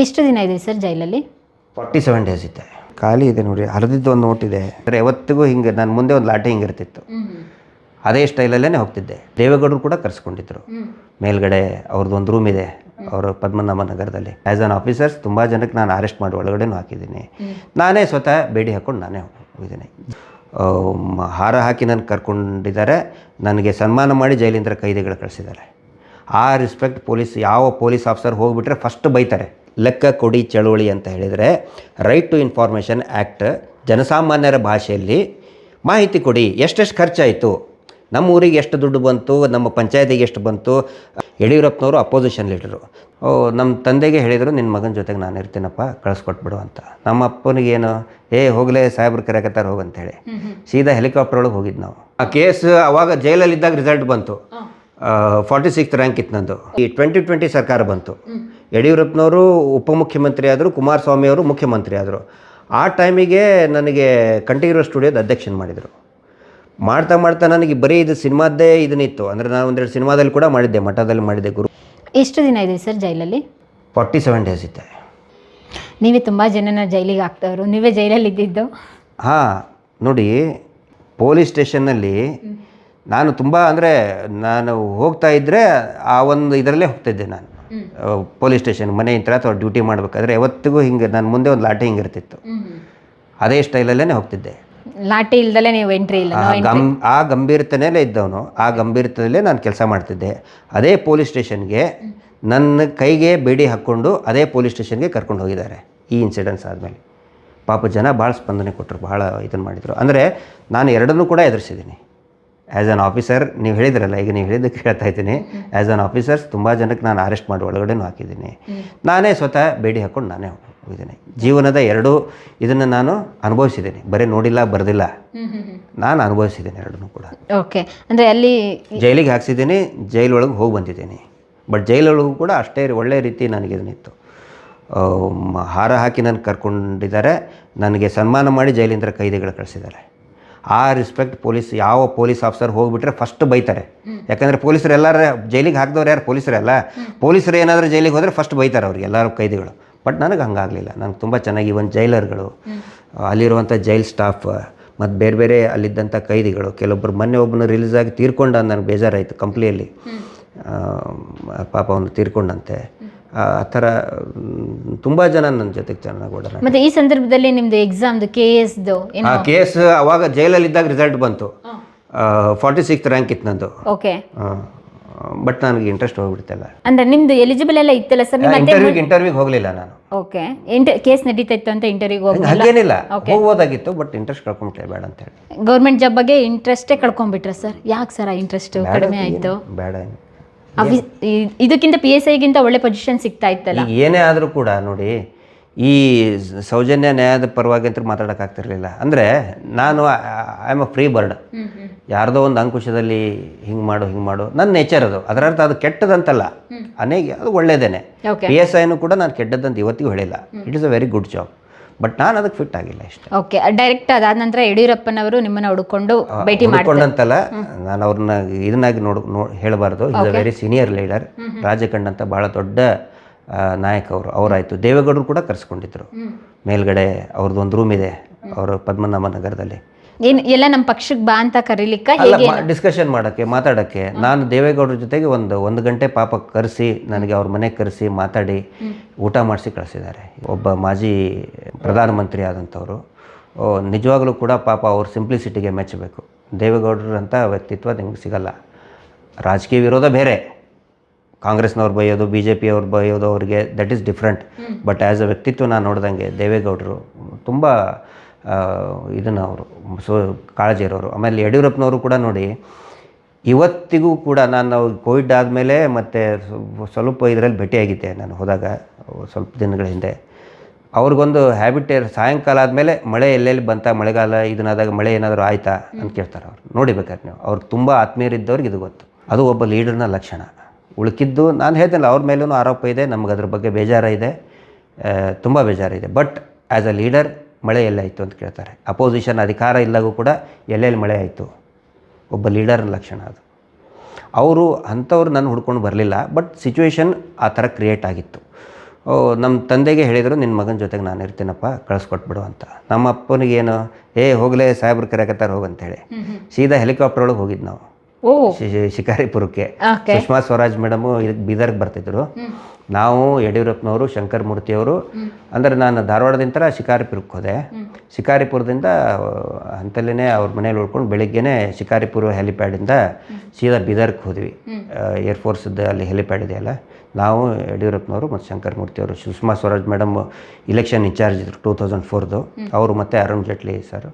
ಎಷ್ಟು ದಿನ ಇದೆ ಸರ್ ಜೈಲಲ್ಲಿ? ಫಾರ್ಟಿ ಸೆವೆನ್ ಡೇಸ್ ಇದ್ದೆ ಖಾಲಿ ಇದೆ ನೋಡಿ ಹರಿದಿದ್ದು ಒಂದು ನೋಟ್ ಇದೆ. ಅಂದರೆ ಯಾವತ್ತಿಗೂ ಹಿಂಗೆ ನನ್ನ ಮುಂದೆ ಒಂದು ಲಾಟೆ ಹಿಂಗೆ ಇರ್ತಿತ್ತು. ಅದೇ ಸ್ಟೈಲಲ್ಲೇ ಹೋಗ್ತಿದ್ದೆ. ದೇವೇಗೌಡರು ಕೂಡ ಕರೆಸ್ಕೊಂಡಿದ್ರು. ಮೇಲ್ಗಡೆ ಅವ್ರದ್ದು ಒಂದು ರೂಮ್ ಇದೆ ಅವರು ಪದ್ಮನಾಭ ನಗರದಲ್ಲಿ. ಆ್ಯಸ್ ಅನ್ ಆಫೀಸರ್ಸ್ ತುಂಬ ಜನಕ್ಕೆ ನಾನು ಅರೆಸ್ಟ್ ಮಾಡಿ ಒಳಗಡೆನೂ ಹಾಕಿದ್ದೀನಿ. ನಾನೇ ಸ್ವತಃ ಬೇಡಿ ಹಾಕ್ಕೊಂಡು ನಾನೇ ಹೋಗಿದ್ದೀನಿ. ಹಾರ ಹಾಕಿ ನನ್ನ ಕರ್ಕೊಂಡಿದ್ದಾರೆ. ನನಗೆ ಸನ್ಮಾನ ಮಾಡಿ ಜೈಲಿಂದ ಕೈದಿಗಳು ಕಳಿಸಿದ್ದಾರೆ. ಆ ರಿಸ್ಪೆಕ್ಟ್ ಪೊಲೀಸ್ ಯಾವ ಪೊಲೀಸ್ ಆಫೀಸರ್ ಹೋಗಿಬಿಟ್ರೆ ಫಸ್ಟ್ ಬೈತಾರೆ. ಲೆಕ್ಕ ಕೊಡಿ ಚಳುವಳಿ ಅಂತ ಹೇಳಿದರೆ ರೈಟ್ ಟು ಇನ್ಫಾರ್ಮೇಷನ್ ಆ್ಯಕ್ಟ್ ಜನಸಾಮಾನ್ಯರ ಭಾಷೆಯಲ್ಲಿ ಮಾಹಿತಿ ಕೊಡಿ ಎಷ್ಟೆಷ್ಟು ಖರ್ಚಾಯಿತು ನಮ್ಮ ಊರಿಗೆ ಎಷ್ಟು ದುಡ್ಡು ಬಂತು ನಮ್ಮ ಪಂಚಾಯತಿಗೆ ಎಷ್ಟು ಬಂತು ಯಡಿಯೂರಪ್ಪನವರು ಅಪೋಸಿಷನ್ ಲೀಡರು ಓ ನಮ್ಮ ತಂದೆಗೆ ಹೇಳಿದರು ನಿನ್ನ ಮಗನ ಜೊತೆಗೆ ನಾನು ಇರ್ತೀನಪ್ಪ ಕಳಿಸ್ಕೊಟ್ಬಿಡು ಅಂತ. ನಮ್ಮ ಅಪ್ಪನಿಗೇನು ಏ ಹೋಗಲೇ ಸಾಹೇಬ್ರು ಕರೆಕತ್ತಾರ ಹೋಗಂತೇಳಿ ಸೀದಾ ಹೆಲಿಕಾಪ್ಟರ್ ಒಳಗೆ ಹೋಗಿದ್ದು ನಾವು. ಆ ಕೇಸ್ ಅವಾಗ ಜೈಲಲ್ಲಿದ್ದಾಗ ರಿಸಲ್ಟ್ ಬಂತು. ಫಾರ್ಟಿ ಸಿಕ್ಸ್ ರ್ಯಾಂಕ್ ಇತ್ತು ನಂದು. ಈ ಟ್ವೆಂಟಿ ಟ್ವೆಂಟಿ ಸರ್ಕಾರ ಬಂತು. ಯಡಿಯೂರಪ್ಪನವರು ಉಪಮುಖ್ಯಮಂತ್ರಿ ಆದರು ಕುಮಾರಸ್ವಾಮಿ ಅವರು ಮುಖ್ಯಮಂತ್ರಿ ಆದರು. ಆ ಟೈಮಿಗೆ ನನಗೆ ಕಂಠೀರವ ಸ್ಟುಡಿಯೋದ ಅಧ್ಯಕ್ಷನ ಮಾಡಿದರು. ಮಾಡ್ತಾ ಮಾಡ್ತಾ ನನಗೆ ಬರೀ ಇದು ಸಿನಿಮಾದ್ದೇ ಇದನ್ನಿತ್ತು. ಅಂದರೆ ನಾನು ಒಂದೆರಡು ಸಿನಿಮಾದಲ್ಲಿ ಕೂಡ ಮಾಡಿದ್ದೆ ಮಠದಲ್ಲಿ ಮಾಡಿದ್ದೆ ಗುರು. ಎಷ್ಟು ದಿನ ಇದೆ ಸರ್ ಜೈಲಲ್ಲಿ? ಫಾರ್ಟಿ ಸೆವೆನ್ ಡೇಸ್ ಇತ್ತೆ ನೀವೇ ತುಂಬ ಜನನ ಜೈಲಿಗೆ ಹಾಕ್ತವ್ರು. ನೀವೇ ಜೈಲಲ್ಲಿ ಇದ್ದಿದ್ದು? ಹಾಂ ನೋಡಿ ಪೊಲೀಸ್ ಸ್ಟೇಷನ್ನಲ್ಲಿ ನಾನು ತುಂಬ ಅಂದರೆ ನಾನು ಹೋಗ್ತಾ ಇದ್ದರೆ ಆ ಒಂದು ಇದರಲ್ಲೇ ಹೋಗ್ತಿದ್ದೆ ನಾನು. ಪೊಲೀಸ್ ಸ್ಟೇಷನ್ ಮನೆ ಹತ್ರ ಅಥವಾ ಡ್ಯೂಟಿ ಮಾಡಬೇಕಾದ್ರೆ ಯಾವತ್ತಿಗೂ ಹಿಂಗೆ ನನ್ನ ಮುಂದೆ ಒಂದು ಲಾಟಿ ಹಿಂಗಿರ್ತಿತ್ತು. ಅದೇ ಸ್ಟೈಲಲ್ಲೇ ಹೋಗ್ತಿದ್ದೆ. ಲಾಟಿ ಇಲ್ದಲೇ ನೀವು ಎಂಟ್ರಿ ಇಲ್ಲ ಆ ಗಂ ಆ ಗಂಭೀರತೆಯಲ್ಲೇ ಇದ್ದವನು ಆ ಗಂಭೀರತೆಯಲ್ಲೇ ನಾನು ಕೆಲಸ ಮಾಡ್ತಿದ್ದೆ. ಅದೇ ಪೊಲೀಸ್ ಸ್ಟೇಷನ್ಗೆ ನನ್ನ ಕೈಗೆ ಬೇಡಿ ಹಾಕ್ಕೊಂಡು ಅದೇ ಪೊಲೀಸ್ ಸ್ಟೇಷನ್ಗೆ ಕರ್ಕೊಂಡು ಹೋಗಿದ್ದಾರೆ ಈ ಇನ್ಸಿಡೆನ್ಸ್ ಆದಮೇಲೆ. ಪಾಪ ಜನ ಭಾಳ ಸ್ಪಂದನೆ ಕೊಟ್ಟರು ಭಾಳ ಇದನ್ನು ಮಾಡಿದರು. ಅಂದರೆ ನಾನು ಎರಡನ್ನೂ ಕೂಡ ಎದುರಿಸಿದ್ದೀನಿ. ಆ್ಯಸ್ ಆನ್ ಆಫೀಸರ್ ನೀವು ಹೇಳಿದ್ರಲ್ಲ ಈಗ ನೀವು ಹೇಳಿದ್ದಕ್ಕೆ ಹೇಳ್ತಾ ಇದ್ದೀನಿ. ಆ್ಯಸ್ ಆನ್ ಆಫೀಸರ್ಸ್ ತುಂಬ ಜನಕ್ಕೆ ನಾನು ಅರೆಸ್ಟ್ ಮಾಡಿ ಒಳಗಡೆನೂ ಹಾಕಿದ್ದೀನಿ. ನಾನೇ ಸ್ವತಃ ಬೇಡಿ ಹಾಕ್ಕೊಂಡು ನಾನೇ ಹೋಗಿದ್ದೀನಿ. ಜೀವನದ ಎರಡೂ ಇದನ್ನು ನಾನು ಅನುಭವಿಸಿದ್ದೀನಿ. ಬರೀ ನೋಡಿಲ್ಲ ಬರೆದಿಲ್ಲ. ನಾನು ಅನುಭವಿಸಿದ್ದೀನಿ ಎರಡನ್ನೂ ಕೂಡ. ಓಕೆ ಅಂದರೆ ಅಲ್ಲಿ ಜೈಲಿಗೆ ಹಾಕ್ಸಿದ್ದೀನಿ ಜೈಲೊಳಗೆ ಹೋಗಿ ಬಂದಿದ್ದೀನಿ. ಬಟ್ ಜೈಲೊಳಗೂ ಕೂಡ ಅಷ್ಟೇ ಒಳ್ಳೆಯ ರೀತಿ ನನಗೆ ಇದನ್ನಿತ್ತು ಹಾರ ಹಾಕಿ ನಾನು ಕರ್ಕೊಂಡಿದ್ದಾರೆ. ನನಗೆ ಸನ್ಮಾನ ಮಾಡಿ ಜೈಲಿಂದ ಕೈದಿಗಳು ಕಳಿಸಿದ್ದಾರೆ. ಆ ರೆಸ್ಪೆಕ್ಟ್ ಪೊಲೀಸ್ ಯಾವ ಪೊಲೀಸ್ ಆಫೀಸರ್ ಹೋಗ್ಬಿಟ್ರೆ ಫಸ್ಟ್ ಬೈತಾರೆ. ಯಾಕಂದ್ರೆ ಪೊಲೀಸರು ಎಲ್ಲರ ಜೈಲಿಗೆ ಹಾಕಿದವ್ರು ಯಾರು? ಪೊಲೀಸರಲ್ಲ ಪೊಲೀಸರು ಏನಾದರೂ ಜೈಲಿಗೆ ಹೋದರೆ ಫಸ್ಟ್ ಬೈತಾರೆ ಅವ್ರಿಗೆ ಎಲ್ಲರೂ ಕೈದಿಗಳು. ಬಟ್ ನನಗೆ ಹಂಗಾಗಲಿಲ್ಲ. ನನಗೆ ತುಂಬ ಚೆನ್ನಾಗಿ ಒಂದು ಜೈಲರ್ಗಳು ಅಲ್ಲಿರುವಂಥ ಜೈಲ್ ಸ್ಟಾಫ್ ಮತ್ತು ಬೇರೆ ಬೇರೆ ಅಲ್ಲಿದ್ದಂಥ ಕೈದಿಗಳು ಕೆಲವೊಬ್ಬರು ಮೊನ್ನೆ ಒಬ್ಬನು ರಿಲೀಸ್ ಆಗಿ ತೀರ್ಕೊಂಡ, ನನಗೆ ಬೇಜಾರಾಯಿತು ಕಂಪ್ಲಿಯಲ್ಲಿ. ಪಾಪ ಅವನು ತೀರ್ಕೊಂಡಂತೆ. ಆ ಥರ ತುಂಬ ಜನ ನನ್ನ ಜೊತೆಗೆ ಚೆನ್ನಾಗಿ ಮತ್ತೆ ಈ ಸಂದರ್ಭದಲ್ಲಿ ನಿಮ್ದು ಎಕ್ಸಾಮ್ದು ಕೆ ಎಸ್ದು ಏನು ಆ ಕೇಸ್ ಅವಾಗ ಜೈಲಲ್ಲಿದ್ದಾಗ ರಿಸಲ್ಟ್ ಬಂತು. ಫಾರ್ಟಿ ಸಿಕ್ಸ್ ರ್ಯಾಂಕ್ ಇತ್ತು ನಂದು. ಓಕೆ ಬಟ್ ನನಗೆ ಇಂಟ್ರೆಸ್ಟ್ ಹೋಗ್ಬಿಡ್ತಲ್ಲ ಅಂದ್ರೆ ನಿಮ್ದು ಎಲಿಜಿಬಲ್ ಎಲ್ಲ ಇತ್ತಲ್ಲ ಸರ್ ಇಂಟರ್ವ್ಯೂಗೆ ಇಂಟರ್ವ್ಯೂಗೆ ಹೋಗಲಿಲ್ಲ ನಾನು. ಓಕೆ ಇಂಟರ್ ಕೇಸ್ ನಡೀತಾ ಇತ್ತು ಅಂತ ಇಂಟರ್ವ್ಯೂಗೆ ಹೋಗಿ ಹಾಗೇನಿಲ್ಲ. ಹೋಗೋದಾಗಿತ್ತು ಬಟ್ ಇಂಟ್ರೆಸ್ಟ್ ಕಳ್ಕೊಂಬಿಟ್ಟೆ ಬೇಡ ಅಂತ ಹೇಳಿ. ಗೌರ್ಮೆಂಟ್ ಜಾಬ್ ಬಗ್ಗೆ ಇಂಟ್ರೆಸ್ಟೇ ಕಳ್ಕೊಂಡ್ಬಿಟ್ರ ಸರ್ ಯಾಕೆ ಸರ್ ಆ ಇಂಟ್ರೆಸ್ಟ್ ಕಡಿಮೆ ಆಯಿತು? ಬೇಡ. ಇದಕ್ಕಿಂತ ಪಿ ಎಸ್ ಐಗಿಂತ ಒಳ್ಳೆ ಪೊಸಿಷನ್ ಸಿಗ್ತಾ ಇತ್ತಲ್ಲ? ಈಗ ಏನೇ ಆದರೂ ಕೂಡ ನೋಡಿ ಈ ಸೌಜನ್ಯ ನ್ಯಾಯದ ಪರವಾಗಿ ಅಂತ ಮಾತಾಡೋಕ್ಕಾಗ್ತಿರ್ಲಿಲ್ಲ ಅಂದ್ರೆ ನಾನು I am a free bird ಯಾರ್ದೋ ಒಂದು ಅಂಕುಶದಲ್ಲಿ ಹಿಂಗ್ ಮಾಡು ಹಿಂಗ್ ಮಾಡು. ನನ್ನ ನೇಚರ್ ಅದು. ಅದರ ಅರ್ಥ ಅದು ಕೆಟ್ಟದಂತಲ್ಲ. ಅನೇಕ ಅದು ಒಳ್ಳೇದೇನೆ. ಪಿ ಎಸ್ ಐನು ಕೂಡ ನಾನು ಕೆಟ್ಟದಂತ ಇವತ್ತಿಗೂ ಹೇಳಿಲ್ಲ. It is a very good job but ನಾನು ಅದಕ್ಕೆ ಫಿಟ್ ಆಗಿಲ್ಲ ಇಷ್ಟೇ. ಓಕೆ ಡೈರೆಕ್ಟ್ ಅದಾದ ನಂತರ ಯಡಿಯೂರಪ್ಪನವರು ನಿಮ್ಮನ್ನ ಹುಡುಕೊಂಡು ಭೇಟಿ ಮಾಡಿಕೊಂಡಂತಲ್ಲ ನಾನು ಅವ್ರನ್ನ ಇದನ್ನಾಗಿ ನೋಡ್ ಹೇಳಬಾರ್ದು. Is a very senior leader ರಾಜಕಂಡಂತ ಭಾಳ ದೊಡ್ಡ ಆ, ನಾಯಕ ಅವರು. ಅವರಾಯಿತು. ದೇವೇಗೌಡರು ಕೂಡ ಕರೆಸ್ಕೊಂಡಿದ್ರು. ಮೇಲ್ಗಡೆ ಅವ್ರದ್ದು ಒಂದು ರೂಮ್ ಇದೆ ಅವರು ಪದ್ಮನಾಭ ನಗರದಲ್ಲಿ. ಏನ್ ಎಲ್ಲ ನಮ್ಮ ಪಕ್ಷಕ್ಕೆ ಬಾ ಅಂತ ಕರೀಲಿಕ್ಕೆ ಹೇಗೆ ಡಿಸ್ಕಷನ್ ಮಾಡೋಕ್ಕೆ ಮಾತಾಡೋಕ್ಕೆ. ನಾನು ದೇವೇಗೌಡರ ಜೊತೆಗೆ ಒಂದು ಒಂದು ಗಂಟೆ ಪಾಪ ಕರೆಸಿ ನನಗೆ ಅವ್ರ ಮನೆಗೆ ಕರೆಸಿ ಮಾತಾಡಿ ಊಟ ಮಾಡಿಸಿ ಕಳಿಸಿದ್ದಾರೆ. ಒಬ್ಬ ಮಾಜಿ ಪ್ರಧಾನಮಂತ್ರಿ ಆದಂಥವರು. ನಿಜವಾಗಲೂ ಕೂಡ ಪಾಪ ಅವ್ರ ಸಿಂಪ್ಲಿಸಿಟಿಗೆ ಮೆಚ್ಚಬೇಕು. ದೇವೇಗೌಡರಂಥ ವ್ಯಕ್ತಿತ್ವ ನಿಮ್ಗೆ ಸಿಗಲ್ಲ. ರಾಜಕೀಯ ವಿರೋಧ ಬೇರೆ. ಕಾಂಗ್ರೆಸ್ನವ್ರು ಬೈಯೋದು ಬಿ ಜೆ ಪಿಯವ್ರು ಬೈಯೋದು ಅವರಿಗೆ that is different but as a ವ್ಯಕ್ತಿತ್ವ ನಾನು ನೋಡ್ದಂಗೆ ದೇವೇಗೌಡರು ತುಂಬ ಇದನ್ನು ಅವರು ಸೊ, ಕಾಳಜಿ ಇರೋರು. ಆಮೇಲೆ ಯಡಿಯೂರಪ್ಪನವರು ಕೂಡ ನೋಡಿ, ಇವತ್ತಿಗೂ ಕೂಡ ನಾನು ಕೋವಿಡ್ ಆದಮೇಲೆ ಮತ್ತು ಸ್ವಲ್ಪ ಇದರಲ್ಲಿ ಭೇಟಿಯಾಗಿದ್ದೆ ನಾನು ಹೋದಾಗ, ಸ್ವಲ್ಪ ದಿನಗಳ ಹಿಂದೆ. ಅವ್ರಿಗೊಂದು ಹ್ಯಾಬಿಟ್ ಸಾಯಂಕಾಲ ಆದಮೇಲೆ ಮಳೆ ಎಲ್ಲೆಲ್ಲಿ ಬಂತ, ಮಳೆಗಾಲ ಇದನ್ನಾದಾಗ ಮಳೆ ಏನಾದರೂ ಆಯ್ತಾ ಅಂತ ಕೇಳ್ತಾರೆ ಅವ್ರು. ನೋಡಿಬೇಕಾದ್ರೆ ನೀವು, ಅವ್ರು ತುಂಬ ಆತ್ಮೀಯರಿದ್ದವ್ರಿಗೆ ಇದು ಗೊತ್ತು. ಅದು ಒಬ್ಬ ಲೀಡರ್ನ ಲಕ್ಷಣ. ಉಳ್ಕಿದ್ದು ನಾನು ಹೇಳ್ತೇನೆ ಅವ್ರ ಮೇಲೂ ಆರೋಪ ಇದೆ ನಮ್ಗೆ ಅದ್ರ ಬಗ್ಗೆ ಬೇಜಾರ ಇದೆ. ತುಂಬ ಬೇಜಾರಿದೆ. ಬಟ್ ಆ್ಯಸ್ ಅ ಲೀಡರ್ ಮಳೆ ಎಲ್ಲಾಯಿತು ಅಂತ ಕೇಳ್ತಾರೆ. ಅಪೋಸಿಷನ್ ಅಧಿಕಾರ ಇಲ್ಲಾಗೂ ಕೂಡ ಎಲ್ಲೆಲ್ಲಿ ಮಳೆ ಆಯಿತು? ಒಬ್ಬ ಲೀಡರ್ನ ಲಕ್ಷಣ ಅದು. ಅವರು ಅಂಥವ್ರು ನಾನು ಹುಡ್ಕೊಂಡು ಬರಲಿಲ್ಲ ಬಟ್ ಸಿಚುವೇಶನ್ ಆ ಥರ ಕ್ರಿಯೇಟ್ ಆಗಿತ್ತು. ಓ ನಮ್ಮ ತಂದೆಗೆ ಹೇಳಿದರು ನಿನ್ನ ಮಗನ ಜೊತೆಗೆ ನಾನು ಇರ್ತೀನಪ್ಪ ಕಳಿಸ್ಕೊಟ್ಬಿಡು ಅಂತ. ನಮ್ಮ ಅಪ್ಪನಿಗೇನು ಏ ಹೋಗಲೇ ಸಾಹೇಬ್ರು ಅಂತ ಹೋಗಂತೇಳಿ ಸೀದಾ ಹೆಲಿಕಾಪ್ಟರ್ ಒಳಗೆ ಹೋಗಿದ್ದು ನಾವು. ಶಿಕಾರಿಪುರಕ್ಕೆ. ಸುಷ್ಮಾ ಸ್ವರಾಜ್ ಮೇಡಮು ಇದಕ್ಕೆ ಬೀದರ್ಗೆ ಬರ್ತಿದ್ರು. ನಾವು ಯಡಿಯೂರಪ್ಪನವರು ಶಂಕರ್ ಮೂರ್ತಿಯವರು ಅಂದರೆ ನಾನು ಧಾರವಾಡದಿಂದ ಶಿಕಾರಿಪುರಕ್ಕೆ ಹೋದೆ ಶಿಕಾರಿಪುರದಿಂದ ಅಂತಲೇ ಅವ್ರ ಮನೇಲಿ ಉಳ್ಕೊಂಡು ಬೆಳಿಗ್ಗೆ ಶಿಕಾರಿಪುರ ಹೆಲಿಪ್ಯಾಡಿಂದ ಸೀದಾ ಬೀದರ್ಗೆ ಹೋದ್ವಿ. ಏರ್ಫೋರ್ಸ್ದು ಅಲ್ಲಿ ಹೆಲಿಪ್ಯಾಡ್ ಇದೆಯಲ್ಲ, ನಾವು ಯಡಿಯೂರಪ್ಪನವರು ಮತ್ತು Shankar ಮೂರ್ತಿಯವರು Sushma Swaraj madam election in charge ಇದ್ರು ಟೂ ತೌಸಂಡ್ ಫೋರ್ದು ಅವರು ಮತ್ತು ಅರುಣ್ ಜೇಟ್ಲಿ ಸರ್.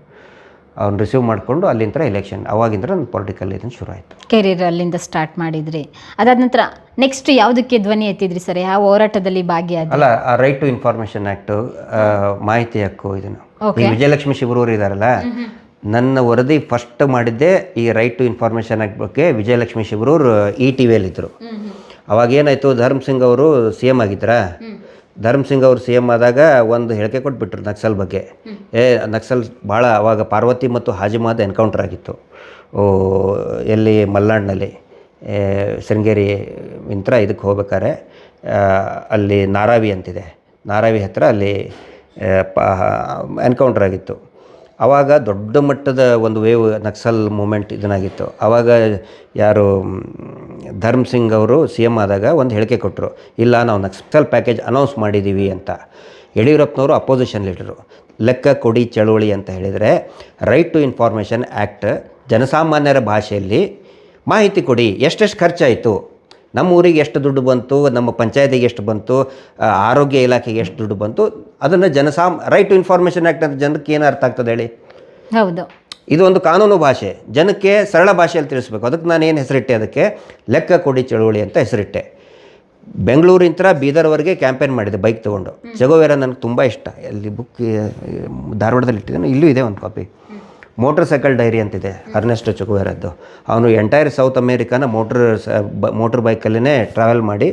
ಅವ್ನು ರಿಸೀವ್ ಮಾಡಿಕೊಂಡು ಅಲ್ಲಿಂದ ಎಲೆಕ್ಷನ್ ಅವಾಗಿಂದ ನನ್ನ ಪೊಲಿಟಿಕಲ್ ಇದನ್ನು ಶುರು ಆಯಿತು ಕೆರಿಯರ್ ಅಲ್ಲಿಂದ ಸ್ಟಾರ್ಟ್ ಮಾಡಿದ್ರಿ. ಅದಾದ ನಂತರ ನೆಕ್ಸ್ಟ್ ಯಾವುದಕ್ಕೆ ಧ್ವನಿ ಎತ್ತಿದ್ರಿ ಸರ್? ಯಾವ ಹೋರಾಟದಲ್ಲಿ ಭಾಗಿಯಾದ ಅಲ್ಲ ಆ ರೈಟ್ ಟು ಇನ್ಫಾರ್ಮೇಷನ್ ಆ್ಯಕ್ಟು ಮಾಹಿತಿ ಹಕ್ಕು ಇದನ್ನು. ಈ ವಿಜಯಲಕ್ಷ್ಮಿ ಶಿವರೂರು ಇದಾರಲ್ಲ ನನ್ನ ವರದಿ ಫಸ್ಟ್ ಮಾಡಿದ್ದೆ ಈ ರೈಟ್ ಟು ಇನ್ಫಾರ್ಮೇಷನ್ ಆ್ಯಕ್ಟ್ ಬಗ್ಗೆ ವಿಜಯಲಕ್ಷ್ಮಿ ಶಿವರೂರು ಇ ಟಿ ವಿಯಲ್ಲಿದ್ದರು ಅವಾಗ ಏನಾಯಿತು ಧರ್ಮ್ ಸಿಂಗ್ ಅವರು ಸಿ ಎಂ ಆಗಿದ್ರಾ? ಧರ್ಮ್ ಸಿಂಗ್ ಅವರು ಸಿ ಎಂ ಆದಾಗ ಒಂದು ಹೇಳಿಕೆ ಕೊಟ್ಬಿಟ್ರು ನಕ್ಸಲ್ ಬಗ್ಗೆ. ಏ ನಕ್ಸಲ್ ಭಾಳ ಅವಾಗ ಪಾರ್ವತಿ ಮತ್ತು ಹಾಜಿಮಾದ ಎನ್ಕೌಂಟರ್ ಆಗಿತ್ತು. ಓ ಎಲ್ಲಿ ಮಲ್ನಾಡಿನಲ್ಲಿ ಶೃಂಗೇರಿ ಇಂತ್ರ ಇದಕ್ಕೆ ಹೋಗ್ಬೇಕಾದ್ರೆ ಅಲ್ಲಿ ನಾರಾವಿ ಅಂತಿದೆ. ನಾರಾವಿ ಹತ್ತಿರ ಅಲ್ಲಿ ಪ ಎನ್ಕೌಂಟ್ರ್ ಆಗಿತ್ತು. ಆವಾಗ ದೊಡ್ಡ ಮಟ್ಟದ ಒಂದು ವೇವ್ ನಕ್ಸಲ್ ಮೂಮೆಂಟ್ ಇದನ್ನಾಗಿತ್ತು. ಆವಾಗ ಯಾರು ಧರ್ಮ್ ಸಿಂಗ್ ಅವರು ಸಿ ಎಂ ಆದಾಗ ಒಂದು ಹೇಳಿಕೆ ಕೊಟ್ಟರು ಇಲ್ಲ ನಾವು ನಕ್ಸಲ್ ಪ್ಯಾಕೇಜ್ ಅನೌನ್ಸ್ ಮಾಡಿದ್ದೀವಿ ಅಂತ. ಯಡಿಯೂರಪ್ಪನವರು ಅಪೋಸಿಷನ್ ಲೀಡರು ಲೆಕ್ಕ ಕೊಡಿ ಚಳುವಳಿ ಅಂತ ಹೇಳಿದರೆ ರೈಟ್ ಟು ಇನ್ಫಾರ್ಮೇಷನ್ ಆ್ಯಕ್ಟ್ ಜನಸಾಮಾನ್ಯರ ಭಾಷೆಯಲ್ಲಿ ಮಾಹಿತಿ ಕೊಡಿ, ಎಷ್ಟೆಷ್ಟು ಖರ್ಚಾಯಿತು ನಮ್ಮ ಊರಿಗೆ ಎಷ್ಟು ದುಡ್ಡು ಬಂತು ನಮ್ಮ ಪಂಚಾಯತಿಗೆ ಎಷ್ಟು ಬಂತು ಆರೋಗ್ಯ ಇಲಾಖೆಗೆ ಎಷ್ಟು ದುಡ್ಡು ಬಂತು ಅದನ್ನು ಜನಸಾಮ್ ರೈಟ್ ಟು ಇನ್ಫಾರ್ಮೇಷನ್ ಆ್ಯಕ್ಟ್ ಅಂತ ಜನಕ್ಕೆ ಏನು ಅರ್ಥ ಆಗ್ತದೆ ಹೇಳಿ? ಹೌದು. ಇದು ಒಂದು ಕಾನೂನು ಭಾಷೆ. ಜನಕ್ಕೆ ಸರಳ ಭಾಷೆಯಲ್ಲಿ ತಿಳಿಸ್ಬೇಕು. ಅದಕ್ಕೆ ನಾನು ಏನು ಹೆಸರಿಟ್ಟೆ ಅದಕ್ಕೆ? ಲೆಕ್ಕ ಕೊಡಿ ಚಳುವಳಿ ಅಂತ ಹೆಸರಿಟ್ಟೆ. ಬೆಂಗಳೂರಿಂತ ಬೀದರ್ವರೆಗೆ ಕ್ಯಾಂಪೇನ್ ಮಾಡಿದೆ ಬೈಕ್ ತೊಗೊಂಡು. ಜಗೋವೇರ ನನಗೆ ತುಂಬ ಇಷ್ಟ. ಅಲ್ಲಿ ಬುಕ್ ಧಾರವಾಡದಲ್ಲಿ ಇಟ್ಟಿದ್ದೇನೆ. ಇಲ್ಲೂ ಇದೆ ಒಂದು ಕಾಪಿ. ಮೋಟರ್ ಸೈಕಲ್ ಡೈರಿ ಅಂತಿದೆ, ಅರ್ನೆಸ್ಟ್ ಚುಕುವೆರದ್ದು. ಅವನು ಎಂಟೈರ್ ಸೌತ್ ಅಮೇರಿಕಾನ ಮೋಟ್ರ್ ಮೋಟ್ರ್ ಬೈಕಲ್ಲೇ ಟ್ರಾವೆಲ್ ಮಾಡಿ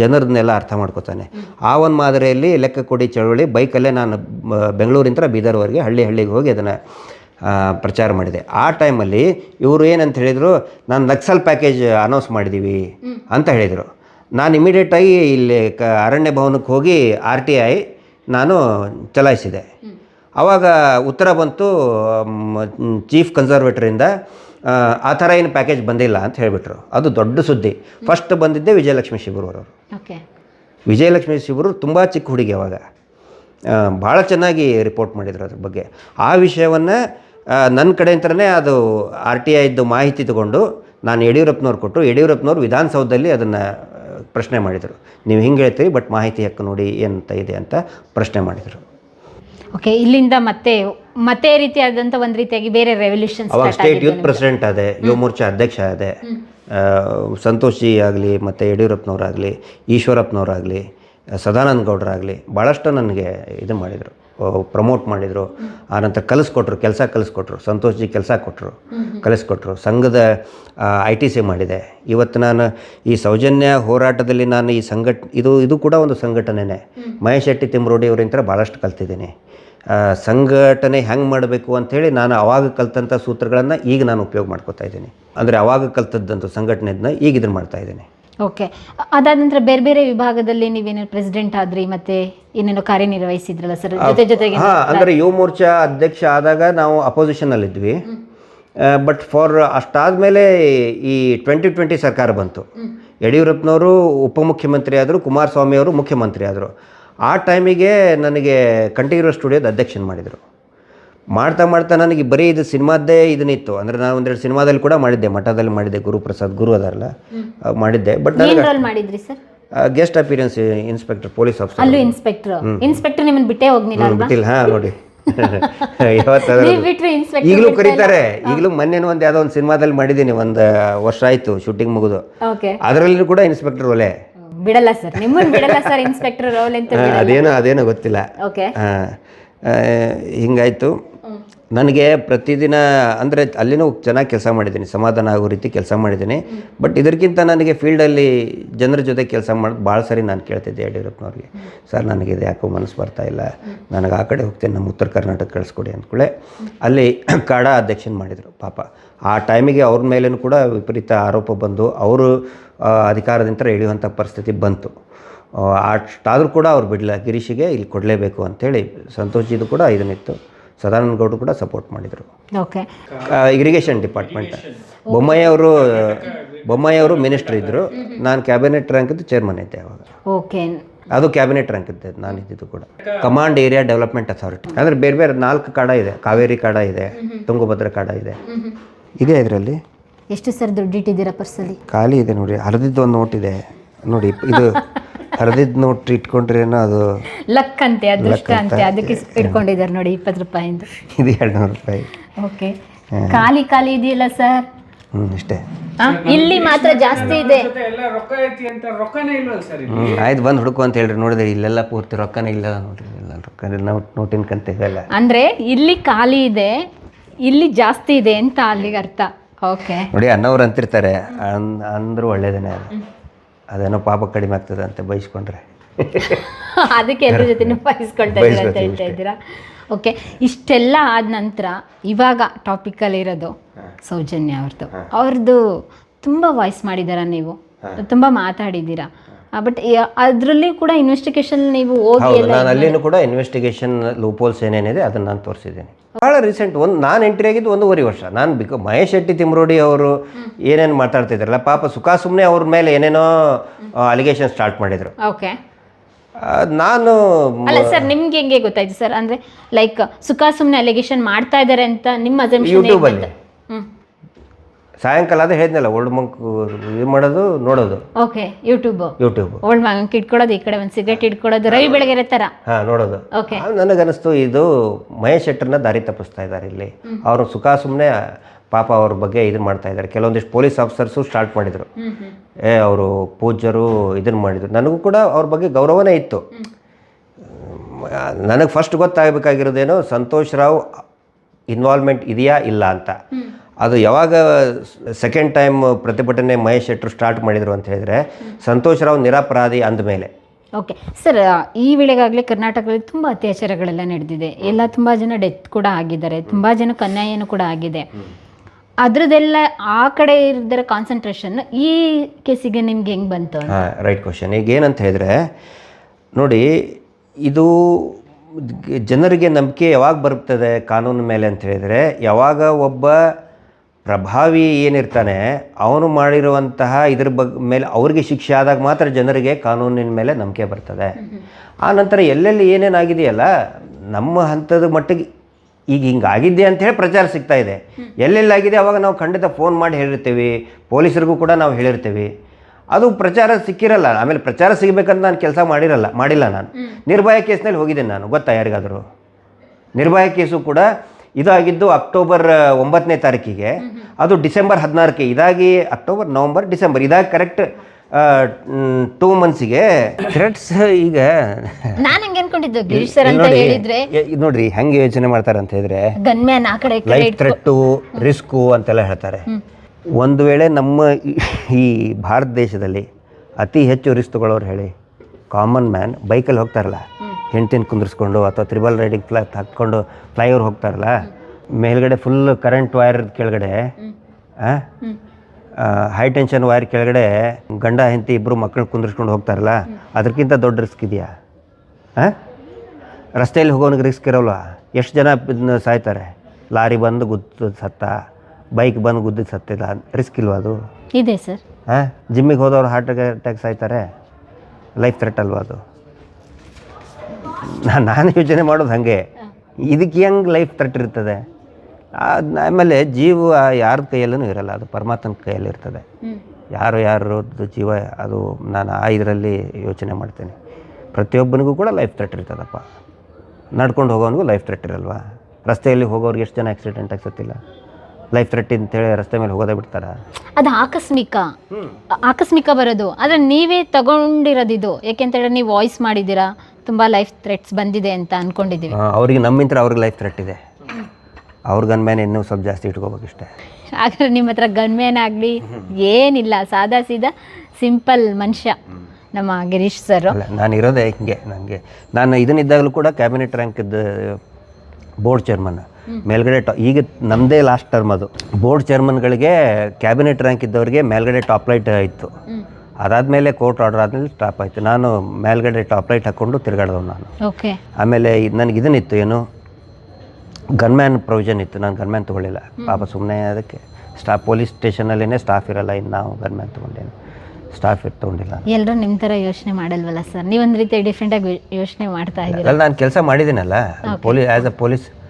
ಜನರನ್ನೆಲ್ಲ ಅರ್ಥ ಮಾಡ್ಕೋತಾನೆ. ಆ ಒಂದು ಮಾದರಿಯಲ್ಲಿ ಲೆಕ್ಕ ಕೊಡಿ ಚಳುವಳಿ ಬೈಕಲ್ಲೇ ನಾನು ಬೆಂಗಳೂರಿಂದ ಬೀದರ್ವರೆಗೆ ಹಳ್ಳಿ ಹಳ್ಳಿಗೆ ಹೋಗಿ ಅದನ್ನು ಪ್ರಚಾರ ಮಾಡಿದೆ. ಆ ಟೈಮಲ್ಲಿ ಇವರು ಏನಂತ ಹೇಳಿದರು, ನಾನು ನಕ್ಸಲ್ ಪ್ಯಾಕೇಜ್ ಅನೌನ್ಸ್ ಮಾಡಿದ್ದೀವಿ ಅಂತ ಹೇಳಿದರು. ನಾನು ಇಮಿಡಿಯೇಟಾಗಿ ಇಲ್ಲಿ ಕ, ಅರಣ್ಯ ಭವನಕ್ಕೆ ಹೋಗಿ ಆರ್ ಟಿ ಐ ನಾನು ಚಲಾಯಿಸಿದೆ. ಆವಾಗ ಉತ್ತರ ಬಂತು ಚೀಫ್ ಕನ್ಸರ್ವೇಟ್ರಿಂದ ಆ ಥರ ಏನು ಪ್ಯಾಕೇಜ್ ಬಂದಿಲ್ಲ ಅಂತ ಹೇಳಿಬಿಟ್ರು. ಅದು ದೊಡ್ಡ ಸುದ್ದಿ. ಫಸ್ಟ್ ಬಂದಿದ್ದೆ ವಿಜಯಲಕ್ಷ್ಮಿ ಅವರು. ಓಕೆ ವಿಜಯಲಕ್ಷ್ಮಿ ಶಿಬುರು ತುಂಬ ಚಿಕ್ಕ ಹುಡುಗಿ ಅವಾಗ. ಭಾಳ ಚೆನ್ನಾಗಿ ರಿಪೋರ್ಟ್ ಮಾಡಿದರು ಅದ್ರ ಬಗ್ಗೆ. ಆ ವಿಷಯವನ್ನು ನನ್ನ ಕಡೆಯಿಂದನೇ ಅದು ಆರ್ ಟಿ ಐದು ಮಾಹಿತಿ ತಗೊಂಡು ನಾನು ಯಡಿಯೂರಪ್ಪನವ್ರು ಕೊಟ್ಟು ಯಡಿಯೂರಪ್ಪನವ್ರು ವಿಧಾನಸೌಧದಲ್ಲಿ ಅದನ್ನು ಪ್ರಶ್ನೆ ಮಾಡಿದರು. ನೀವು ಹಿಂಗೆ ಹೇಳ್ತೀರಿ ಬಟ್ ಮಾಹಿತಿ ಹಕ್ಕು ನೋಡಿ ಏನಂತ ಇದೆ ಅಂತ ಪ್ರಶ್ನೆ ಮಾಡಿದರು. ಓಕೆ ಇಲ್ಲಿಂದ ಮತ್ತೆ ಮತ್ತೆ ರೀತಿಯಾದಂಥ ಒಂದು ರೀತಿಯಾಗಿ ಬೇರೆ ರೆವಲ್ಯೂಷನ್ ಅವಾಗ ಸ್ಟೇಟ್ ಯೂತ್ ಪ್ರೆಸಿಡೆಂಟ್ ಆದೆ ಯುವ ಮೋರ್ಚಾ ಅಧ್ಯಕ್ಷ ಆದೆ ಸಂತೋಷ್ ಜಿ ಆಗಲಿ ಮತ್ತು ಯಡಿಯೂರಪ್ಪನವರಾಗಲಿ ಈಶ್ವರಪ್ಪನವರಾಗಲಿ ಸದಾನಂದ ಗೌಡರಾಗಲಿ ಭಾಳಷ್ಟು ನನಗೆ ಇದು ಮಾಡಿದರು ಪ್ರಮೋಟ್ ಮಾಡಿದರು. ಆನಂತರ ಕಲಿಸ್ಕೊಟ್ರು ಕೆಲಸ ಕಲಿಸ್ಕೊಟ್ರು ಸಂತೋಷ್ ಜಿ ಕೆಲಸ ಕೊಟ್ಟರು ಕಲಿಸ್ಕೊಟ್ರು ಸಂಘದ ಐ ಟಿ ಸಿ ಮಾಡಿದೆ. ಇವತ್ತು ನಾನು ಈ ಸೌಜನ್ಯ ಹೋರಾಟದಲ್ಲಿ ನಾನು ಈ ಸಂಘಟ ಇದು ಇದು ಕೂಡ ಒಂದು ಸಂಘಟನೆನೇ. ಮಹೇಶ್ ಶೆಟ್ಟಿ ತಿಮ್ರೋಡಿ ಅವರಿಂತ ಭಾಳಷ್ಟು ಕಲ್ತಿದ್ದೀನಿ. ಸಂಘಟನೆ ಹೆಂಗೆ ಮಾಡಬೇಕು ಅಂಥೇಳಿ ನಾನು ಅವಾಗ ಕಲ್ತಂಥ ಸೂತ್ರಗಳನ್ನು ಈಗ ನಾನು ಉಪಯೋಗ ಮಾಡ್ಕೋತಾ ಇದ್ದೀನಿ. ಅಂದರೆ ಅವಾಗ ಕಲ್ತದ್ದಂಥ ಸಂಘಟನೆದನ್ನ ಈಗ ಇದನ್ನು ಮಾಡ್ತಾ ಇದ್ದೀನಿ. ಓಕೆ. ಅದಾದ ನಂತರ ಬೇರೆ ಬೇರೆ ವಿಭಾಗದಲ್ಲಿ ನೀವೇನು ಪ್ರೆಸಿಡೆಂಟ್ ಆದ್ರಿ ಮತ್ತೆ ಏನೇನು ಕಾರ್ಯನಿರ್ವಹಿಸಿದ್ರಲ್ಲ ಸರ್? ಜೊತೆ ಜೊತೆಗೆ ಹಾಂ ಅಂದರೆ ಯುವ ಮೋರ್ಚಾ ಅಧ್ಯಕ್ಷ ಆದಾಗ ನಾವು ಅಪೋಸಿಷನಲ್ಲಿದ್ವಿ ಬಟ್ ಫಾರ್ ಅಷ್ಟಾದಮೇಲೆ ಈ ಟ್ವೆಂಟಿ ಟ್ವೆಂಟಿ ಸರ್ಕಾರ ಬಂತು. ಯಡಿಯೂರಪ್ಪನವರು ಉಪಮುಖ್ಯಮಂತ್ರಿ ಆದರು ಕುಮಾರಸ್ವಾಮಿ ಅವರು ಮುಖ್ಯಮಂತ್ರಿ ಆದರು. ಆ ಟೈಮಿಗೆ ನನಗೆ ಕಂಠೀರವ ಸ್ಟುಡಿಯೋದ ಅಧ್ಯಕ್ಷನ್ ಮಾಡಿದರು. ಮಾಡ್ತಾ ಮಾಡ್ತಾ ನನಗೆ ಬರೀ ಇದು ಸಿನಿಮಾದ್ದೇ ಇದನ್ನಿತ್ತು. ಅಂದರೆ ನಾನು ಒಂದೆರಡು ಸಿನಿಮಾದಲ್ಲಿ ಕೂಡ ಮಾಡಿದ್ದೆ. ಮಠದಲ್ಲಿ ಮಾಡಿದ್ದೆ. ಗುರುಪ್ರಸಾದ್ ಗುರು ಅದಾರಲ್ಲ ಮಾಡಿದ್ದೆ. ಬಟ್ ಮಾಡಿದ್ರಿ sir? Guest appearance inspector police officer ಅಲ್ಲೂ ಇನ್ಸ್ಪೆಕ್ಟರ್ ಇನ್ಸ್ಪೆಕ್ಟರ್ ನಿಮ್ಮನ್ನ ಬಿಟ್ಟೇ ಹೋಗ್ನಿಲ್ಲ ಬಿಟ್ಟಿಲ್ಲ. ಹಾಂ ನೋಡಿ. ಈಗಲೂ ಕರೀತಾರೆ. ಈಗಲೂ ಮೊನ್ನೆ ಒಂದು ಯಾವುದೋ ಒಂದು ಸಿನಿಮಾದಲ್ಲಿ ಮಾಡಿದ್ದೀನಿ. ಒಂದು ವರ್ಷ ಆಯ್ತು ಶೂಟಿಂಗ್ ಮುಗಿದು. ಅದರಲ್ಲಿ ಕೂಡ ಇನ್ಸ್ಪೆಕ್ಟರ್ ಒಲೆ. ಬಿಡಲ್ಲ ಸರ್ ನಿಮ್ಮನ್ನ ಬಿಡಲ್ಲ ಸರ್ ಇನ್ಸ್ಪೆಕ್ಟರ್ ರೋಲ್ ಅಂತ ಅದೇನೋ ಅದೇನೋ ಗೊತ್ತಿಲ್ಲ. ಓಕೆ ಹಾಂ ಹಿಂಗಾಯಿತು. ನನಗೆ ಪ್ರತಿದಿನ ಅಂದರೆ ಅಲ್ಲಿನೂ ಚೆನ್ನಾಗಿ ಕೆಲಸ ಮಾಡಿದ್ದೀನಿ. ಸಮಾಧಾನ ಆಗೋ ರೀತಿ ಕೆಲಸ ಮಾಡಿದ್ದೀನಿ. ಬಟ್ ಇದಕ್ಕಿಂತ ನನಗೆ ಫೀಲ್ಡಲ್ಲಿ ಜನರ ಜೊತೆ ಕೆಲಸ ಮಾಡೋದು ಭಾಳ ಸರಿ ನಾನು ಕೇಳ್ತಿದ್ದೆ ಯಡಿಯೂರಪ್ಪನವ್ರಿಗೆ. ಸರ್ ನನಗೆ ಇದು ಯಾಕೋ ಮನಸ್ಸು ಬರ್ತಾ ಇಲ್ಲ. ನನಗೆ ಆ ಕಡೆ ಹೋಗ್ತೇನೆ ನಮ್ಮ ಉತ್ತರ ಕರ್ನಾಟಕ ಕಳಿಸ್ಕೊಡಿ ಅಂದ್ಕೊಳ್ಳೆ ಅಲ್ಲಿ ಕಾಡಾ ಅಧ್ಯಕ್ಷನ ಮಾಡಿದರು ಪಾಪ. ಆ ಟೈಮಿಗೆ ಅವ್ರ ಮೇಲೇನು ಕೂಡ ವಿಪರೀತ ಆರೋಪ ಬಂದು ಅವರು ಅಧಿಕಾರದಿಂದ ಇಳಿಯುವಂಥ ಪರಿಸ್ಥಿತಿ ಬಂತು. ಅಷ್ಟಾದರೂ ಕೂಡ ಅವ್ರು ಬಿಡಲಿಲ್ಲ ಗಿರೀಶಿಗೆ ಇಲ್ಲಿ ಕೊಡಲೇಬೇಕು ಅಂತೇಳಿ ಸಂತೋಷಿದು ಕೂಡ ಇದನ್ನಿತ್ತು. ಸದಾನಂದ ಗೌಡರು ಕೂಡ ಸಪೋರ್ಟ್ ಮಾಡಿದರು. ಓಕೆ ಇರಿಗೇಷನ್ ಡಿಪಾರ್ಟ್ಮೆಂಟ್ ಬೊಮ್ಮಾಯಿ ಅವರು ಬೊಮ್ಮಾಯಿ ಅವರು ಮಿನಿಸ್ಟರ್ ಇದ್ದರು ನಾನು ಕ್ಯಾಬಿನೆಟ್ ರ್ಯಾಂಕ್ ಇದ್ದು ಚೇರ್ಮನ್ ಇದ್ದೆ ಅವಾಗ. ಓಕೆ ಅದು ಕ್ಯಾಬಿನೆಟ್ ರ್ಯಾಂಕ್ ಇದ್ದೆ ನಾನು ಇದ್ದಿದ್ದು ಕೂಡ. ಕಮಾಂಡ್ ಏರಿಯಾ ಡೆವಲಪ್ಮೆಂಟ್ ಅಥಾರಿಟಿ ಅಂದರೆ ಬೇರೆ ಬೇರೆ ನಾಲ್ಕು ಕಾಡ ಇದೆ. ಕಾವೇರಿ ಕಾಡ ಇದೆ ತುಂಗಭದ್ರ ಕಾಡ ಇದೆ. ಇದೆ ಇದರಲ್ಲಿ ಎಷ್ಟು ಸರ್ ದುಡ್ಡು ಇಟ್ಟಿದ್ದೀರಾ ಪರ್ಸಲ್ಲಿ ಖಾಲಿ ಇದೆ ನೋಡಿ ಹರಿದಿದ್ದು ಒಂದು ನೋಟ್ ಇದೆ. ನೋಡಿ ಇದು ಹರಿದಿದ್ದು ನೋಟ್ ಇಟ್ಕೊಂಡ್ರೇನೋ ಅದು ಲಕ್ ಅಂತೆ ಅದೃಷ್ಟ ಅಂತೆ ಅದಕ್ಕೆ ಇಟ್ಕೊಂಡಿದ್ದಾರೆ ನೋಡಿ ಇಪ್ಪತ್ತು ರೂಪಾಯಿಂದು. ಇದು ಎರಡು ನೂರು ರೂಪಾಯಿ ಓಕೆ ಖಾಲಿ ಖಾಲಿ ಇದೆಯಲ್ಲ ಸರ್ ಹ್ಞೂ ಇಷ್ಟೇ. ಇಲ್ಲಿ ಮಾತ್ರ ಜಾಸ್ತಿ ಇದೆ. ಎಲ್ಲ ರೊಕ್ಕ ಐತಿ ಅಂತ ರೊಕ್ಕನೇ ಇಲ್ವಲ್ಲ ಸರ್ ಹ್ಞೂ ಆಯ್ತು ಬಂದು ಹುಡುಕು ಅಂತ ಹೇಳ್ರಿ ನೋಡಿದ್ರೆ ಇಲ್ಲೆಲ್ಲ ಪೂರ್ತಿ ರೊಕ್ಕನೇ ಇಲ್ಲ ನೋಡ್ರಿ ಇಲ್ಲ ರೊಕ್ಕ ನೋಟ್ ನೋಟಿನ ಕಂತೆ ಅಂದ್ರೆ ಇಲ್ಲಿ ಖಾಲಿ ಇದೆ ಇಲ್ಲಿ ಜಾಸ್ತಿ ಇದೆ ಅಂತ ಅಲ್ಲಿಗೆ ಅರ್ಥ ಓಕೆ ನೋಡಿ ಅನ್ನೋರು ಅಂತಿರ್ತಾರೆ. ಅನ್ ಅಂದ್ರೂ ಒಳ್ಳೇದೇನೆ ಅದು. ಅದೇನೋ ಪಾಪ ಕಡಿಮೆ ಆಗ್ತದೆ ಅಂತ ಬಯಸ್ಕೊಂಡ್ರೆ. ಅದಕ್ಕೆ ಎಲ್ಲರ ಜೊತೆ ಬಯಸ್ಕೊಳ್ತಾ ಇದ್ದೀರಾ ಅಂತ ಹೇಳ್ತಾ ಇದ್ದೀರಾ? ಓಕೆ ಇಷ್ಟೆಲ್ಲ ಆದ ನಂತರ ಇವಾಗ ಟಾಪಿಕಲ್ಲಿ ಇರೋದು ಸೌಜನ್ಯ ಅವ್ರದ್ದು ಅವ್ರದ್ದು ತುಂಬ ವಾಯ್ಸ್ ಮಾಡಿದಾರ ನೀವು. ತುಂಬ ಮಾತಾಡಿದ್ದೀರಾ. ಬಟ್ ಅದರಲ್ಲಿ ಕೂಡ ಇನ್ವೆಸ್ಟಿಗೇಷನ್ ನೀವು ಹೋಗಿ ನಾನು ಅಲ್ಲಿನೂ ಕೂಡ ಇನ್ವೆಸ್ಟಿಗೇಷನ್ ಲೂಪೋಲ್ಸ್ ಏನೇನಿದೆ ಅದನ್ನು ನಾನು ತೋರಿಸಿದ್ದೇನೆ. ಭಾಳ ರೀಸೆಂಟ್ ಒಂದು ನಾನು ಎಂಟ್ರಿ ಆಗಿದ್ದು ಒಂದೂವರೆ ವರ್ಷ. ನಾನು ಬಿಕ ಮಹೇಶ್ ಶೆಟ್ಟಿ ತಿಮ್ರೋಡಿ ಅವರು ಏನೇನು ಮಾತಾಡ್ತಿದ್ರಲ್ಲ ಪಾಪ ಸುಖ ಸುಮ್ಮನೆ ಅವ್ರ ಮೇಲೆ ಏನೇನೋ ಅಲಿಗೇಷನ್ ಸ್ಟಾರ್ಟ್ ಮಾಡಿದರು. ಓಕೆ ನಾನು ಅಲ್ಲ ಸರ್ ನಿಮ್ಗೆ ಹೆಂಗೆ ಗೊತ್ತಾಯ್ತು ಸರ್ ಅಂದ್ರೆ ಲೈಕ್ ಸುಖ ಸುಮ್ಮನೆ ಅಲಿಗೇಷನ್ ಮಾಡ್ತಾ ಇದ್ದಾರೆ ಅಂತ ನಿಮ್ಮ ಅಸಂಪ್ಷನ್ ಯೂಟ್ಯೂಬಲ್ಲಿ ಹ್ಮ್ ಸಾಯಂಕಾಲ ಅದೇ ಹೇಳಿದ್ನಲ್ಲ ಓಲ್ಡ್ ಮಂಕ್ ಇದು ಮಾಡೋದು ನೋಡೋದು. Okay YouTube YouTube old monk ಇಟ್ಕೊಳ್ಳೋದು ಈ ಕಡೆ ಒಂದು ಸಿಗರೇಟ್ ಇಟ್ಕೊಳ್ಳೋದು ರವಿ ಬೆಳಗ್ಗೆ ಥರ ಹಾಂ ನೋಡೋದು. ಓಕೆ ಅನಿಸ್ತು ನನಗನ್ನಿಸ್ತು ಇದು ಮಹೇಶ್ ಶೆಟ್ಟರ್ನ ದಾರಿ ತಪ್ಪಿಸ್ತಾ ಇದ್ದಾರೆ ಇಲ್ಲಿ. ಅವರು ಸುಖ ಸುಮ್ಮನೆ ಪಾಪ ಅವ್ರ ಬಗ್ಗೆ ಇದನ್ನ ಮಾಡ್ತಾ ಇದ್ದಾರೆ. ಕೆಲವೊಂದಿಷ್ಟು ಪೊಲೀಸ್ ಆಫೀಸರ್ಸು ಸ್ಟಾರ್ಟ್ ಮಾಡಿದರು. ಏ ಅವರು ಪೂಜ್ಯರು ಇದನ್ನು ಮಾಡಿದರು. ನನಗೂ ಕೂಡ ಅವ್ರ ಬಗ್ಗೆ ಗೌರವನೇ ಇತ್ತು. ನನಗೆ ಫಸ್ಟ್ ಗೊತ್ತಾಗಬೇಕಾಗಿರೋದೇನು ಸಂತೋಷ್ ರಾವ್ ಇನ್ವಾಲ್ವ್ಮೆಂಟ್ ಇದೆಯಾ ಇಲ್ಲ ಅಂತ. ಅದು ಯಾವಾಗ ಸೆಕೆಂಡ್ ಟೈಮ್ ಪ್ರತಿಭಟನೆ ಮಹೇಶ್ ಶೆಟ್ಟರು ಸ್ಟಾರ್ಟ್ ಮಾಡಿದರು ಅಂತ ಹೇಳಿದರೆ ಸಂತೋಷ್ ರಾವ್ ನಿರಪರಾಧಿ ಅಂದಮೇಲೆ ಓಕೆ ಸರ್ ಈ ವೇಳೆಗಾಗಲೇ ಕರ್ನಾಟಕದಲ್ಲಿ ತುಂಬ ಅತ್ಯಾಚಾರಗಳೆಲ್ಲ ನಡೆದಿದೆ. ಎಲ್ಲ ತುಂಬ ಜನ ಡೆತ್ ಕೂಡ ಆಗಿದ್ದಾರೆ. ತುಂಬ ಜನಕ್ಕೆ ಅನ್ಯಾಯನೂ ಕೂಡ ಆಗಿದೆ. ಅದ್ರದ್ದೆಲ್ಲ ಆ ಕಡೆ ಇರೋದರ ಕಾನ್ಸಂಟ್ರೇಷನ್ ಈ ಕೇಸಿಗೆ ನಿಮ್ಗೆ ಹೆಂಗೆ ಬಂತು? ಹಾಂ ರೈಟ್ ಕ್ವಶನ್ ಈಗ ಏನಂತ ಹೇಳಿದ್ರೆ ನೋಡಿ ಇದು ಜನರಿಗೆ ನಂಬಿಕೆ ಯಾವಾಗ ಬರುತ್ತದೆ ಕಾನೂನು ಮೇಲೆ ಅಂತ ಹೇಳಿದರೆ ಯಾವಾಗ ಒಬ್ಬ ಪ್ರಭಾವಿ ಏನಿರ್ತಾನೆ ಅವನು ಮಾಡಿರುವಂತಹ ಇದ್ರ ಬಗ್ಗೆ ಮೇಲೆ ಅವ್ರಿಗೆ ಶಿಕ್ಷೆ ಆದಾಗ ಮಾತ್ರ ಜನರಿಗೆ ಕಾನೂನಿನ ಮೇಲೆ ನಂಬಿಕೆ ಬರ್ತದೆ. ಆ ನಂತರ ಎಲ್ಲೆಲ್ಲಿ ಏನೇನಾಗಿದೆಯಲ್ಲ ನಮ್ಮ ಹಂತದ ಮಟ್ಟಿಗೆ ಈಗ ಹಿಂಗಾಗಿದ್ದೆ ಅಂತೇಳಿ ಪ್ರಚಾರ ಸಿಗ್ತಾ ಇದೆ. ಎಲ್ಲೆಲ್ಲಾಗಿದೆ? ಅವಾಗ ನಾವು ಖಂಡಿತ ಫೋನ್ ಮಾಡಿ ಹೇಳಿರ್ತೀವಿ. ಪೊಲೀಸರಿಗೂ ಕೂಡ ನಾವು ಹೇಳಿರ್ತೀವಿ. ಅದು ಪ್ರಚಾರ ಸಿಕ್ಕಿರಲ್ಲ. ಆಮೇಲೆ ಪ್ರಚಾರ ಸಿಗಬೇಕಂತ ನಾನು ಕೆಲಸ ಮಾಡಿರಲ್ಲ ಮಾಡಿಲ್ಲ ನಾನು. ನಿರ್ಭಯ ಕೇಸ್ನಲ್ಲಿ ಹೋಗಿದ್ದೀನಿ ನಾನು. ಗೊತ್ತಾ ಯಾರಿಗಾದರೂ? ನಿರ್ಭಯ ಕೇಸು ಕೂಡ ಇದಾಗಿದ್ದು ಅಕ್ಟೋಬರ್ ಒಂಬತ್ತನೇ ತಾರೀಕಿಗೆ. ಅದು ಡಿಸೆಂಬರ್ ಹದಿನಾರಕ್ಕೆ. ಇದಾಗಿ ಅಕ್ಟೋಬರ್ ನವಂಬರ್ ಡಿಸೆಂಬರ್ ಇದಾಗಿ ಕರೆಕ್ಟ್ ಟೂ ಮಂತ್ಸಿಗೆ ಥ್ರೆಟ್ಸ್ ಈಗ ನಾನು ಹೆಂಗೆ ಅನ್ಕೊಂಡಿದ್ದು ಗಿರೀಶ್ ಸರ್ ಅಂತ ನೋಡಿ, ಹೇಳಿದ್ರೆ. ನೋಡ್ರಿ ಹೆಂಗೆ ಯೋಚನೆ ಮಾಡ್ತಾರೆ ಅಂತ ಹೇಳಿದ್ರೆ ಗನ್ಮ್ಯಾನ್ ಆ ಕಡೆ ಲೈಫ್ ಥ್ರೆಟ್ಟು ರಿಸ್ಕು ಅಂತೆಲ್ಲ ಹೇಳ್ತಾರೆ. ಒಂದು ವೇಳೆ ನಮ್ಮ ಈ- ಈ ಭಾರತ ದೇಶದಲ್ಲಿ ಅತಿ ಹೆಚ್ಚು ರಿಸ್ಕ್ ತಗೊಳ್ಳೋರು ಹೇಳಿ ಕಾಮನ್ ಮ್ಯಾನ್ ಬೈಕಲ್ಲಿ ಹೋಗ್ತಾರಲ್ಲ ಹೆಂಡ್ತಿನ ಕುಂದಿರ್ಸ್ಕೊಂಡು ಅಥವಾ ತ್ರಿಬಲ್ ರೈಡಿಂಗ್ ಫ್ಲೈ ಹಾಕ್ಕೊಂಡು ಫ್ಲೈಓವರ್ ಹೋಗ್ತಾರಲ್ಲ ಮೇಲ್ಗಡೆ ಫುಲ್ ಕರೆಂಟ್ ವೈರ್ ಕೆಳಗಡೆ ಹೈ ಟೆನ್ಷನ್ ವೈರ್ ಕೆಳಗಡೆ ಗಂಡ ಹೆಂಡತಿ ಇಬ್ಬರು ಮಕ್ಕಳು ಕುಂದಿರ್ಸ್ಕೊಂಡು ಹೋಗ್ತಾರಲ್ಲ ಅದಕ್ಕಿಂತ ದೊಡ್ಡ ರಿಸ್ಕ್ ಇದೆಯಾ? ಹಾಂ ರಸ್ತೆಯಲ್ಲಿ ಹೋಗೋನಿಗೆ ರಿಸ್ಕ್ ಇರೋಲ್ಲ ಎಷ್ಟು ಜನ ಸಾಯ್ತಾರೆ? ಲಾರಿ ಬಂದು ಗುದ್ದು ಸತ್ತ ಬೈಕ್ ಬಂದು ಗುದ್ದಿದ್ದು ಸತ್ತಿಲ್ಲ ರಿಸ್ಕ್ ಇಲ್ವಾ ಅದು? ಇದೆ ಸರ್. ಹಾಂ ಜಿಮ್ಮಿಗೆ ಹೋದವ್ರು ಹಾರ್ಟ್ ಅಟ್ಯಾಕ್ ಸಾಯ್ತಾರೆ? ಲೈಫ್ ಥ್ರೆಟ್ ಅಲ್ವಾ ಅದು? ನಾ- ನಾನು ಯೋಚನೆ ಮಾಡೋದು ಹಾಗೆ. ಇದಕ್ಕೆ ಹೆಂಗೆ ಲೈಫ್ ಥ್ರೆಟ್ ಇರ್ತದೆ? ಅದು ಆಮೇಲೆ ಜೀವ ಯಾರ ಕೈಯಲ್ಲೂ ಇರಲ್ಲ ಅದು ಪರಮಾತ್ಮನ ಕೈಯಲ್ಲಿ ಇರ್ತದೆ. ಯಾರು ಯಾರದ್ದು ಜೀವ ಅದು ನಾನು ಆ ಇದರಲ್ಲಿ ಯೋಚನೆ ಮಾಡ್ತೇನೆ. ಪ್ರತಿಯೊಬ್ಬನಿಗೂ ಕೂಡ ಲೈಫ್ ಥ್ರೆಟ್ ಇರ್ತದಪ್ಪ. ನಡ್ಕೊಂಡು ಹೋಗೋನಿಗೂ ಲೈಫ್ ಥ್ರೆಟ್ ಇರಲ್ವಾ? ರಸ್ತೆಯಲ್ಲಿ ಹೋಗೋರಿಗೆ ಎಷ್ಟು ಜನ ಆಕ್ಸಿಡೆಂಟ್ ಆಗ್ಸತ್ತಿಲ್ಲ ಲೈಫ್ ಥ್ರೆಟ್ ಅಂತೇಳಿ ರಸ್ತೆ ಮೇಲೆ ಹೋಗೋದೇ ಬಿಡ್ತಾರ? ಅದು ಆಕಸ್ಮಿಕ. ಆಕಸ್ಮಿಕ ಬರೋದು. ಆದರೆ ನೀವೇ ತಗೊಂಡಿರೋದಿದು. ಇದು ಹೇಳಿ ನೀವು ವಾಯ್ಸ್ ಮಾಡಿದ್ದೀರಾ? ತುಂಬ ಲೈಫ್ ಥ್ರೆಟ್ಸ್ ಬಂದಿದೆ ಅಂತ ಅನ್ಕೊಂಡಿದ್ದೀವಿ. ಅವ್ರಿಗೆ ನಮ್ಮಿಂತ ಅವ್ರಿಗೆ ಲೈಫ್ ಥ್ರೆಟ್ ಇದೆ. ಅವ್ರ ಗನ್ ಮ್ಯಾನ್ ಇನ್ನೂ ಸ್ವಲ್ಪ ಜಾಸ್ತಿ ಇಟ್ಕೋಬೇಕಿಷ್ಟೇ. ಹಾಗಾದ್ರೆ ನಿಮ್ಮ ಹತ್ರ ಗನ್ಮ್ಯಾನ್ ಆಗಲಿ ಏನಿಲ್ಲ ಸಾದಾ ಸೀದಾ ಸಿಂಪಲ್ ಮನುಷ್ಯ ನಮ್ಮ ಗಿರೀಶ್ ಸರ್. ಅಲ್ಲ ನಾನು ಇರೋದೇ ಹಿಂಗೆ ನನಗೆ ನಾನು ಇದನ್ನಿದ್ದಾಗಲೂ ಕೂಡ ಕ್ಯಾಬಿನೆಟ್ ರ್ಯಾಂಕಿದ್ದು ಬೋರ್ಡ್ ಚೇರ್ಮನ್ ಮೇಲ್ಗಡೆ ಟಾ ಈಗ ನಮ್ಮದೇ ಲಾಸ್ಟ್ ಟರ್ಮ್ ಅದು. ಬೋರ್ಡ್ ಚೇರ್ಮನ್ಗಳಿಗೆ ಕ್ಯಾಬಿನೆಟ್ ರ್ಯಾಂಕ್ ಇದ್ದವರಿಗೆ ಮೇಲ್ಗಡೆ ಟಾಪ್ ಲೈಟ್ ಇತ್ತು. ಅದಾದಮೇಲೆ ಕೋರ್ಟ್ ಆರ್ಡರ್ ಆದಮೇಲೆ ಸ್ಟಾಪ್ ಆಯಿತು. ನಾನು ಮೇಲ್ಗಡೆ ಟಾಪ್ ಲೈಟ್ ಹಾಕ್ಕೊಂಡು ತಿರುಗಾಡ್ದವ್ ನಾನು. ಓಕೆ ಆಮೇಲೆ ನನಗೆ ಇದನ್ನಿತ್ತು ಏನು? ಗನ್ಮ್ಯಾನ್ ಪ್ರೊವಿಷನ್ ಇತ್ತು. ನಾನು ಗನ್ಮ್ಯಾನ್ ತೊಗೊಳ್ಳಿಲ್ಲ. ಪಾಪ ಸುಮ್ಮನೆ ಅದಕ್ಕೆ ಸ್ಟಾಫ್ ಪೊಲೀಸ್ ಸ್ಟೇಷನಲ್ಲೇ ಸ್ಟಾಫ್ ಇರಲ್ಲ. ಇನ್ನು ನಾವು ಗನ್ಮ್ಯಾನ್ ತೊಗೊಂಡೇನು. ಸ್ಟಾಫ್ ಇಟ್ಟು ತೊಗೊಂಡಿಲ್ಲ ಎಲ್ಲರೂ ನಿಮ್ಮ ಥರ ಯೋಚನೆ ಮಾಡಲ್ವಲ್ಲ ಸರ್? ನೀವೊಂದು ರೀತಿ ಡಿಫ್ರೆಂಟಾಗಿ ಯೋಚನೆ ಮಾಡ್ತಾ ಇದ್ದೀರಲ್ಲ ನಾನು ಕೆಲಸ ಮಾಡಿದ್ದೀನಲ್ಲ. Police as a police